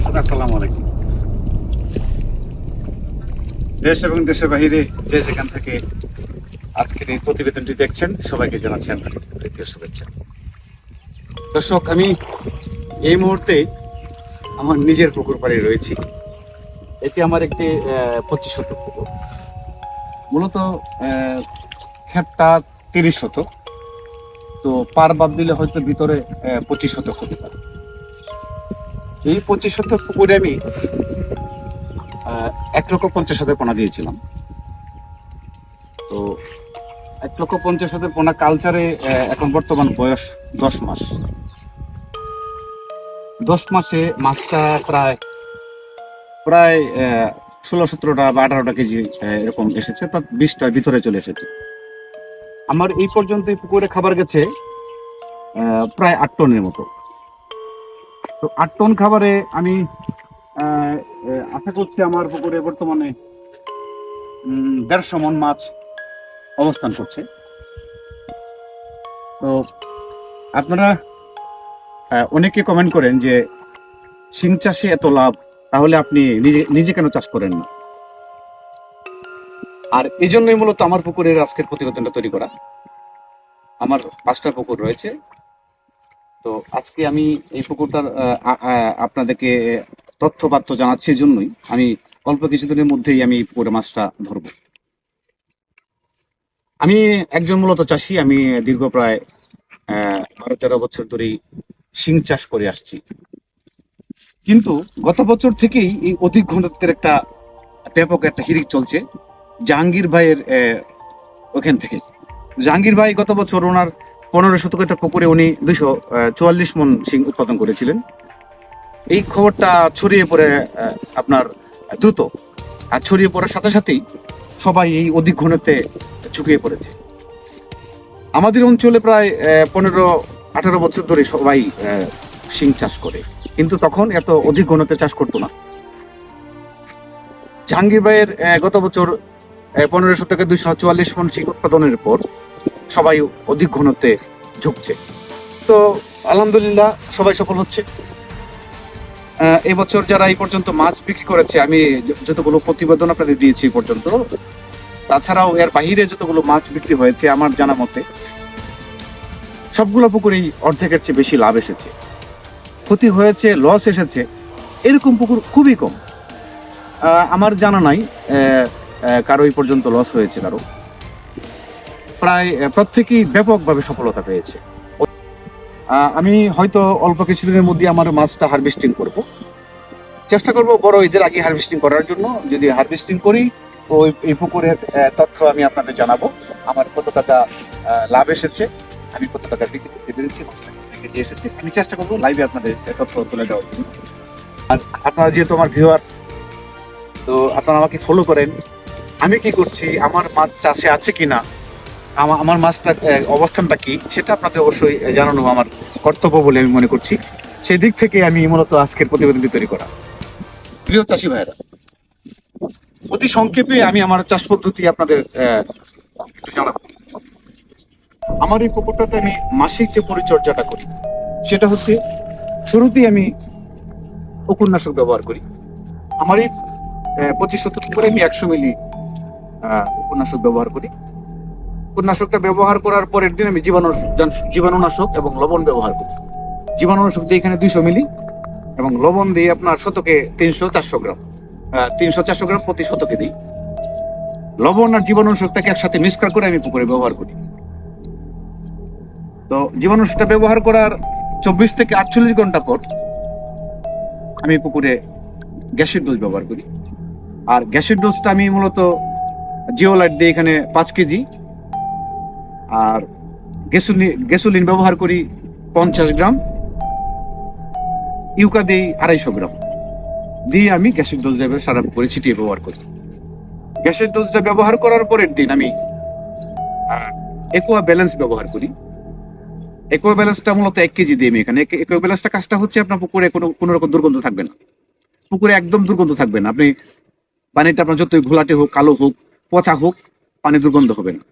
দর্শক আসসালামু আলাইকুম। দেশ এবং দেশের বাহিরে যে যেখান থেকে আজকের এই প্রতিবেদনটি দেখছেন, সবাইকে দ্বিতীয় শুভেচ্ছা। দর্শক, আমি এই মুহূর্তে আমার নিজের পুকুর পাড়ে রয়েছি। এটি আমার একটি পঁচিশ শতক পুকুর। মূলত ক্ষেতটা তিরিশ শতক। তো পার বাদ দিলে হয়তো ভিতরে পঁচিশ শতক হতে পারে। এই পঁচিশ শতক পুকুরে আমি এক লক্ষ পঞ্চাশ হাজার পোনা দিয়েছিলাম। তো এক লক্ষ পঞ্চাশ হাজার পোনা কালচারে এখন বর্তমান বয়স দশ মাস। দশ মাসে মাছটা প্রায় প্রায় ষোলো, সতেরোটা বা আঠারোটা কেজি এরকম এসেছে প্রায় বিশটার ভিতরে চলে এসেছে। আমার এই পর্যন্ত পুকুরে খাবার গেছে প্রায় আট টনের মতো। তো আট টন খাবারে আমি আশা করছি আমার পুকুরে বর্তমানে দেড়শো মন মাছ অবস্থান করছে। তো আপনারা অনেকে কমেন্ট করেন যে, শিং চাষে এত লাভ, তাহলে আপনি নিজে নিজে কেন চাষ করেন না? আর এই জন্যই মূলত আমার পুকুরের আজকের প্রতিবেদনটা তৈরি করা। আমার পাঁচটা পুকুর রয়েছে। তো আজকে আমি এই পুকুরটার আপনাদেরকে তথ্যপাত্য জানাচ্ছি এই জন্যই। আমি অল্প কিছুদিনের মধ্যেই আমি পুকুরে মাছটা ধরব। আমি একজন মূলত চাষি, আমি দীর্ঘ প্রায় বারো তেরো বছর ধরেই শিং চাষ করে আসছি। কিন্তু গত বছর থেকেই এই অধিক ঘনত্বের একটা ব্যাপক একটা হিরিক চলছে, জাহাঙ্গীর ভাইয়ের ওখান থেকে। জাহাঙ্গীর ভাই গত বছর ওনার পনেরো শতক একটা পুকুরে উনি দুইশো চুয়াল্লিশ মন সিং উৎপাদন করেছিলেন। এই খবরটা ছড়িয়ে পড়ে আপনার দ্রুত। আর ছড়িয়ে পড়ার সাথে সাথেই সবাই এই অধিক ঘনত্বে ঝুঁকিয়ে পড়েছে। আমাদের অঞ্চলে প্রায় পনেরো, আঠারো বছর ধরে সবাই শিং চাষ করে। কিন্তু তখন এত অধিক ঘনত্বে চাষ করতো না। জাহাঙ্গীর ভাইয়ের গত বছর পনেরো শতকে দুইশো চুয়াল্লিশ মন শিং উৎপাদনের পর সবাই অধিক ঘনত্বে ঝুঁকছে। তো আলহামদুলিল্লাহ সবাই সফল হচ্ছে। এবছর যারা এই পর্যন্ত মাছ বিক্রি করেছে, আমি যতগুলো প্রতিবেদন আপনাদের দিয়েছি এই পর্যন্ত, তাছাড়াও এর বাহিরে যতগুলো মাছ বিক্রি হয়েছে আমার জানা মতে, সবগুলো পুকুরেই অর্ধেকের চেয়ে বেশি লাভ এসেছে। ক্ষতি হয়েছে লস এসেছে, এরকম পুকুর খুবই কম। আমার জানা নাই কারও এই পর্যন্ত লস হয়েছে কারও। প্রায় প্রত্যেকেই ব্যাপকভাবে সফলতা পেয়েছে। আমি হয়তো অল্প কিছুদিনের মধ্যে আমার মাছটা হারভেস্টিং করব। চেষ্টা করব বড় ঈদের আগে হারভেস্টিং করার জন্য। যদি হারভেস্টিং করি, তো এই পুকুরের তথ্য আমি আপনাদের জানাব। আমার কত টাকা লাভ এসেছে, আমি কত টাকা বিক্রি করতে পেরেছি কেজি এসেছে, আমি চেষ্টা করব লাইভে আপনাদের তথ্য তুলে দেওয়ার জন্য। আর আপনারা যেহেতু আমার ভিউয়ার্স তো আপনারা আমাকে ফলো করেন। আমি কি করছি? আমার মাছ চাষে আছে কিনা? আমার মাছটা অবস্থানটা কি সেটা আপনাকে অবশ্যই জানানো আমার কর্তব্য বলে আমি মনে করছি। সেই দিক থেকে আমি মূলত আজকের প্রতিবেদনটি তৈরি করা। প্রিয় চাষি ভাইরা অতি সংক্ষেপে আমি আমার চাষ পদ্ধতি আপনাদের আমার এই পুকুরটাতে আমি মাসিক যে পরিচর্যাটা করি, সেটা হচ্ছে শুরুতেই আমি উপন্যাসক ব্যবহার করি। আমার এই পঁচিশ শতক করে আমি একশো মিলি উপন্যাসক ব্যবহার করি। কীটনাশকটা ব্যবহার করার পরের দিন আমি জীবাণু জীবাণুনাশক এবং লবণ ব্যবহার করি। জীবাণুনাশক দিয়ে এখানে দুইশো মিলি এবং লবণ দিয়ে আপনার শতকে তিনশো চারশো গ্রাম তিনশো চারশো গ্রাম প্রতি শতকে দিই। লবণ আর জীবাণুনাশকটাকে একসাথে মিক্সকার করে আমি পুকুরে ব্যবহার করি। তো জীবাণুনাশকটা ব্যবহার করার চব্বিশ থেকে আটচল্লিশ ঘণ্টা পর আমি পুকুরে গ্যাসের ডোজ ব্যবহার করি। আর গ্যাসের ডোজটা আমি মূলত জিওলাইট দিয়ে এখানে পাঁচ কেজি আর গ্যাসোলিন ব্যবহার করি পঞ্চাশ গ্রাম, ইউকা দিই আড়াইশো গ্রাম। দিয়ে আমি গ্যাসের ডোজ সারা করে ছিটিয়ে ব্যবহার করি। গ্যাসের ডোজটা ব্যবহার করার পরের দিন আমি একোয়া ব্যালেন্স ব্যবহার করি। একোয়া ব্যালেন্সটা মূলত এক কেজি দিই আমি এখানে একোয়া ব্যালেন্সটা কাজটা হচ্ছে আপনার পুকুরে কোনো কোনো রকম দুর্গন্ধ থাকবে না। পুকুরে একদম দুর্গন্ধ থাকবে না। আপনি পানিটা আপনার যতই ঘোলাটে হোক, কালো হোক, পচা হোক, পানি দুর্গন্ধ হবে না।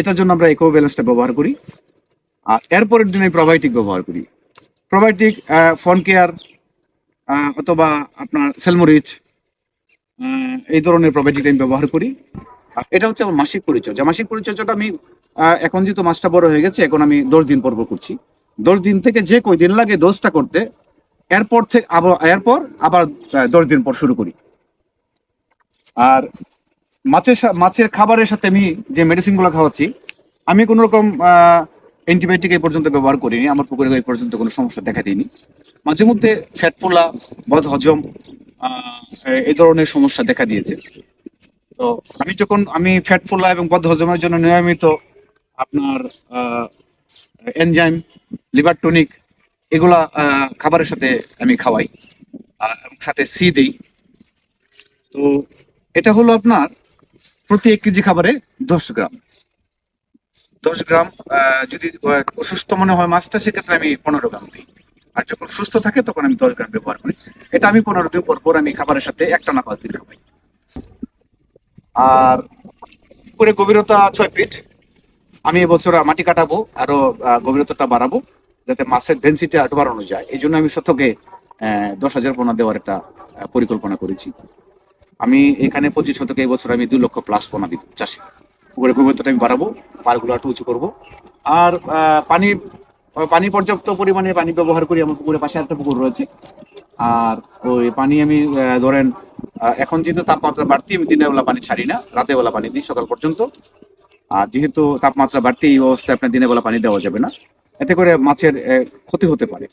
এটার জন্য আমরা ইকো ব্যালেন্সটা ব্যবহার করি। আর এরপরের দিনে প্রবায়োটিক ব্যবহার করি। প্রবায়োটিক ফন কেয়ার অথবা আপনার সেলমরিচ এই ধরনের প্রোবায়োটিক আমি ব্যবহার করি। আর এটা হচ্ছে আমার মাসিক পরিচর্যা। মাসিক পরিচর্যাটা আমি এখন যেহেতু মাসটা বড় হয়ে গেছে, এখন আমি দশ দিন পর পর করছি। দশ দিন থেকে যে কই দিন লাগে ডোজটা করতে এরপর থেকে আবার এরপর আবার দশ দিন পর শুরু করি। আর মাছের মাছের খাবারের সাথে আমি যে মেডিসিনগুলো খাওয়াচ্ছি, আমি কোনো রকম অ্যান্টিবায়োটিক এই পর্যন্ত ব্যবহার করিনি। আমার পুকুরে এই পর্যন্ত কোনো সমস্যা দেখা দিইনি। মাঝে মধ্যে ফ্যাট ফোলা, বদ হজম এই ধরনের সমস্যা দেখা দিয়েছে। তো আমি যখন, আমি ফ্যাট ফোলা এবং বদ হজমের জন্য নিয়মিত আপনার এনজাইম লিভার টনিক এগুলা খাবারের সাথে আমি খাওয়াই সাথে সি দিই। তো এটা হলো আপনার প্রতি এক কেজি খাবারে দশ গ্রাম। দশ গ্রাম যদি অসুস্থ মনে হয় মাছটা, সেক্ষেত্রে আমি পনেরো গ্রাম দিই। আর যখন সুস্থ থাকে, তখন আমি দশ গ্রাম ব্যবহার করি। এটা আমি পনেরো দিন পর পর আমি খাবারের সাথে একটা না পাঁচ দিন খাবাই আর পুকুরে গভীরতা ছয় ফিট। আমি এবছর মাটি কাটাবো, আরও গভীরতাটা বাড়াবো, যাতে মাছের ডেন্সিটি আরও বাড়ানো যায়। এই জন্য আমি শতকে দশ হাজার পোনা দেওয়ার একটা পরিকল্পনা করেছি। আমি এখানে পঁচিশ শতকে এই বছর আমি দুই লক্ষ প্লাস পোনা দিব চাষে। পুকুরের গভীরতা আমি বাড়াবো পারগুলো একটু উঁচু করব। আর পানি পানি পর্যাপ্ত পরিমাণে পানি ব্যবহার করি, আমার পুকুরের পাশে একটা পুকুর রয়েছে। আর ওই পানি আমি ধরেন এখন যেহেতু তাপমাত্রা বাড়তি, আমি দিনের বেলা পানি ছাড়ি না রাতের বেলা পানি দিই সকাল পর্যন্ত। আর যেহেতু তাপমাত্রা বাড়তি, এই অবস্থায় আপনার দিনের বেলা পানি দেওয়া যাবে না। এতে করে মাছের ক্ষতি হতে পারে।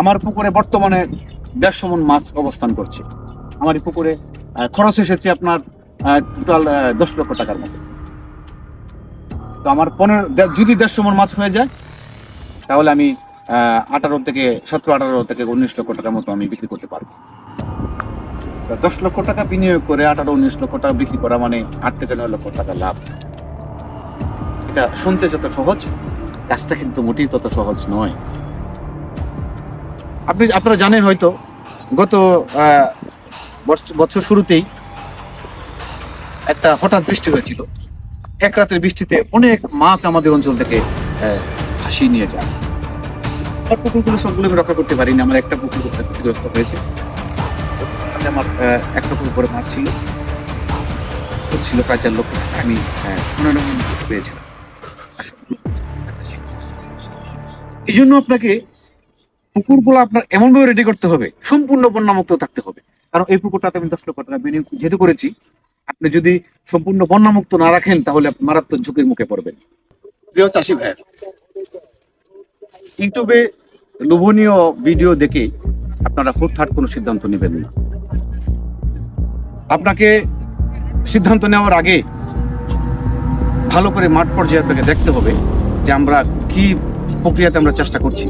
আমার পুকুরে বর্তমানে দেড়শো মন মাছ অবস্থান করছে। আমার এই পুকুরে খরচ এসেছে আপনার টোটাল দশ লক্ষ টাকার মতো। তো আমার পনেরো যদি দেড়শো মন মাছ হয়ে যায়, তাহলে আমি আঠারো থেকে, সতেরো, আঠারো থেকে উনিশ লক্ষ টাকার মতো আমি বিক্রি করতে পারব। দশ লক্ষ টাকা বিনিয়োগ করে আঠারো, উনিশ লক্ষ টাকা বিক্রি করা মানে আট থেকে নয় লক্ষ টাকা লাভ। এটা শুনতে যত সহজ, কাজটা কিন্তু মোটেই তত সহজ নয়। আপনি, আপনারা জানেন হয়তো, গত বছর শুরুতেই একটা হঠাৎ বৃষ্টি হয়েছিল। এক রাতের বৃষ্টিতে অনেক মাছ আমাদের অঞ্চল থেকে ভাসিয়ে নিয়ে যায়। আমার পুকুরগুলো সবগুলো আমি রক্ষা করতে পারিনি, আমার একটা পুকুর ক্ষতিগ্রস্ত হয়েছে। আমার একটা পুকুর করে মাছ ছিল। ছিল। আমি পেয়েছিলাম। আর। এই জন্য আপনাকে পুকুরগুলো আপনার এমনভাবে রেডি করতে হবে, সম্পূর্ণ বন্যামুক্ত থাকতে হবে। কারণ এই পুকুরটাতে আমি দশ লক্ষ টাকা বিনিয়োগ যেহেতু করেছি, আপনি যদি সম্পূর্ণ বন্যামুক্ত না রাখেন, তাহলে আপনি মারাত্মক ঝুঁকির মুখে পড়বেন। প্রিয় চাষি ভাইয়ের, ইউটিউবে লোভনীয় ভিডিও দেখে আপনারা হুটহাট কোনো সিদ্ধান্ত নেবেন না। আপনাকে সিদ্ধান্ত নেওয়ার আগে ভালো করে মাঠ পর্যায়ে আপনাকে দেখতে হবে যে আমরা কি প্রক্রিয়াতে আমরা চেষ্টা করছি।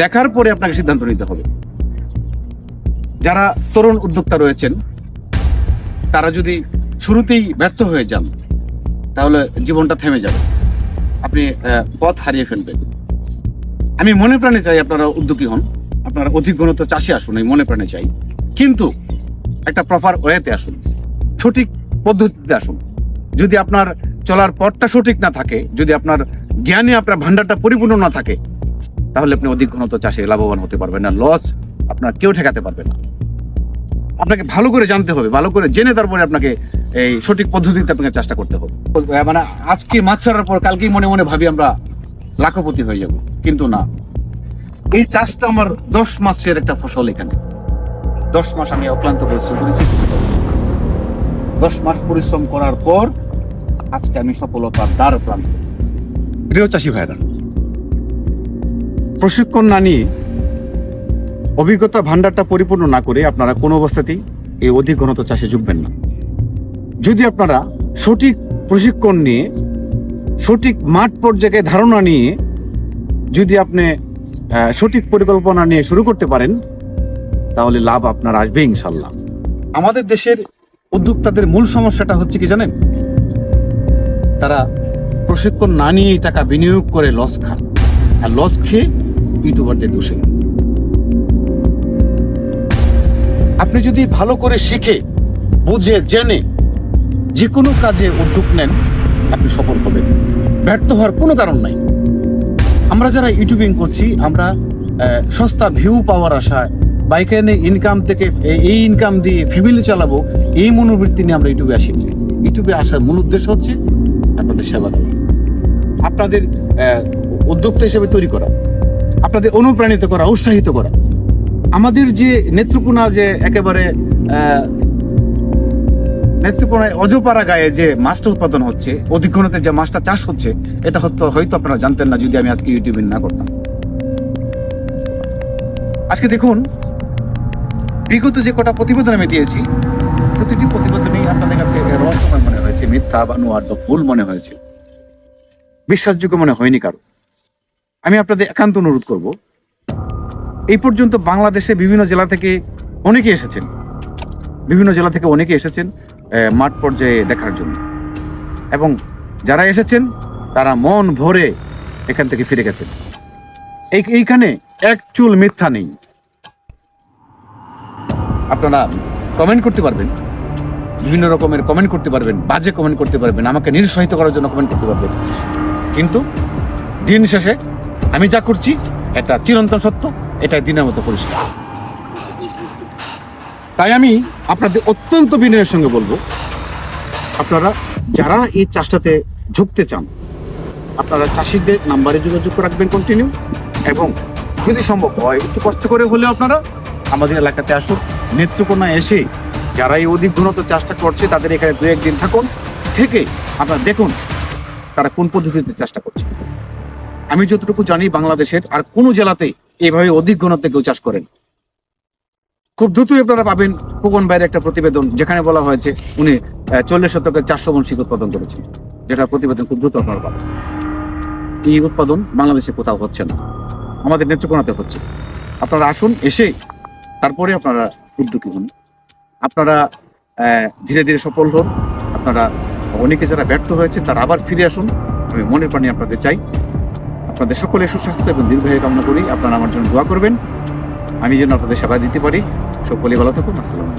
দেখার পরে আপনাকে সিদ্ধান্ত নিতে হবে। যারা তরুণ উদ্যোক্তা রয়েছেন, তারা যদি শুরুতেই ব্যর্থ হয়ে যান, তাহলে জীবনটা থেমে যাবে। আপনি পথ হারিয়ে ফেলবেন। আমি মনে প্রাণে চাই আপনারা উদ্যোগী হন, আপনারা অধিকগণত চাষে আসুন এই মনে প্রাণে চাই। কিন্তু একটা প্রপার ওয়েতে আসুন, সঠিক পদ্ধতিতে আসুন। যদি আপনার চলার পথটা সঠিক না থাকে, যদি আপনার জ্ঞানে আপনার ভান্ডারটা পরিপূর্ণ না থাকে, তাহলে আপনি অধিক ঘনত্ব চাষে লাভবান হতে পারবেন না। লস আপনার কেউ ঠেকাতে পারবে না। আপনাকে ভালো করে জানতে হবে, ভালো করে জেনে তারপরে আপনাকে এই সঠিক পদ্ধতিতে আপনাকে চাষটা করতে হবে। মানে আজকে মাছ ছাড়ার পর কালকেই মনে মনে ভাবি আমরা লাখপতি হয়ে যাব, কিন্তু না। এই চাষটা আমার দশ মাসের একটা ফসল এখানে। দশ মাস আমি অক্লান্ত পরিশ্রম করেছি। দশ মাস পরিশ্রম করার পর আজকে আমি সফলতার দ্বার প্রান্ত প্রিয় চাষি ভাইরা প্রশিক্ষণ না নিয়ে অভিজ্ঞতা ভান্ডারটা পরিপূর্ণ না করে আপনারা কোনো অবস্থাতেই এই অধিক ঘনত্ব চাষে যুগবেন না। যদি আপনারা সঠিক প্রশিক্ষণ নিয়ে, সঠিক মাঠ পর্যায়ে ধারণা নিয়ে, যদি আপনি সঠিক পরিকল্পনা নিয়ে শুরু করতে পারেন, তাহলে লাভ আপনার আসবে ইনশাল্লাহ আমাদের দেশের উদ্যোক্তাদের মূল সমস্যাটা হচ্ছে কি জানেন? তারা প্রশিক্ষণ না নিয়েই টাকা বিনিয়োগ করে লস খান আর লস খেয়ে ইউটিউবারদের দোষে। আপনি যদি ভালো করে শিখে, বুঝে, জেনে যে কোনো কাজে উদ্যোগ নেন, আপনি সফল হবেন। ব্যর্থ হওয়ার কোনো কারণ নাই। আমরা যারা ইউটিউবিং করছি, আমরা সস্তা ভিউ পাওয়ার আশায় বা এখানে ইনকাম থেকে, এই- ইনকাম দিয়ে ফ্যামিলি চালাবো, এই মনোবৃত্তি নিয়ে আমরা ইউটিউবে আসিনি। ইউটিউবে আসার মূল উদ্দেশ্য হচ্ছে আপনাদের সেবা দেওয়া। আপনাদের উদ্যোক্তা হিসেবে তৈরি করা। আপনাদের অনুপ্রাণিত করা, উৎসাহিত করা। আমাদের যে নেত্রকোনা যে একেবারে নেত্রকোনায় অজপাড়া গায়ে যে মাছটা উৎপাদন হচ্ছে অধিকঘনতে যে মাছটা চাষ হচ্ছে, এটা হয়তো হয়তো আপনারা জানতেন না যদি আমি আজকে ইউটিউবে না করতাম। আজকে দেখুন, বিগত যে কটা প্রতিবেদন আমি দিয়েছি, প্রতিটি প্রতিবেদনই আপনাদের কাছে রহস্যময় মনে হয়েছে, মিথ্যা বা নোয়ার বা ভুল মনে হয়েছে। বিশ্বাসযোগ্য মনে হয়নি কারও। আমি আপনাদের একান্ত অনুরোধ করব এই পর্যন্ত বাংলাদেশে বিভিন্ন জেলা থেকে অনেকে এসেছেন। বিভিন্ন জেলা থেকে অনেকে এসেছেন মাঠ পর্যায়ে দেখার জন্য। এবং যারা এসেছেন, তারা মন ভরে এখান থেকে ফিরে গেছেন। এই, এইখানে এক চুল মিথ্যা নেই। আপনারা কমেন্ট করতে পারবেন। বিভিন্ন রকমের কমেন্ট করতে পারবেন, বাজে কমেন্ট করতে পারবেন, আমাকে নিরুৎসাহিত করার জন্য কমেন্ট করতে পারবেন। কিন্তু দিন শেষে আমি যা করছি, এটা চিরন্তন সত্য। এটাই দিনের মতো পরিষ্কার। তাই আমি আপনাদের অত্যন্ত বিনয়ের সঙ্গে বলব, আপনারা যারা এই চাষটাতে ঝুঁকতে চান, আপনারা চাষিদের নাম্বারে যোগাযোগ রাখবেন কন্টিনিউ এবং যদি সম্ভব হয়, একটু কষ্ট করে হলেও আপনারা আমাদের এলাকাতে আসুন। নেত্রকোনা এসে যারা এই অধিক ঘনত্ব চাষটা করছে, তাদের এখানে দু একদিন থাকুন, থেকে আপনারা দেখুন তারা কোন পদ্ধতিতে চাষটা করছে। আমি যতটুকু জানি, বাংলাদেশের আর কোনো জেলাতে এভাবে অধিক ঘনত্বে কেউ চাষ করেন। খুব দ্রুতই আপনারা পাবেন খোকন বাইরে একটা প্রতিবেদন, যেখানে বলা হয়েছে উনি চল্লিশ শতকে চারশো মন শিক উৎপাদন করেছেন যেটা প্রতিবেদন খুব দ্রুত আপনারা পাবেন। এই উৎপাদন বাংলাদেশে কোথাও হচ্ছে না, আমাদের নেত্রকোনাতে হচ্ছে। আপনারা আসুন, এসে তারপরে আপনারা উদ্যোগী হন। আপনারা ধীরে ধীরে সফল হন। আপনারা অনেকে যারা ব্যর্থ হয়েছে তারা আবার ফিরে আসুন। আমি মনের প্রাণী আপনাদের চাই। আপনাদের সকলের সুস্বাস্থ্য এবং দীর্ঘায়ু কামনা করি। আপনারা আমার জন্য দোয়া করবেন। আমি যেন আপনাদের সেবা দিতে পারি। সকলে ভালো থাকুন। আসসালামু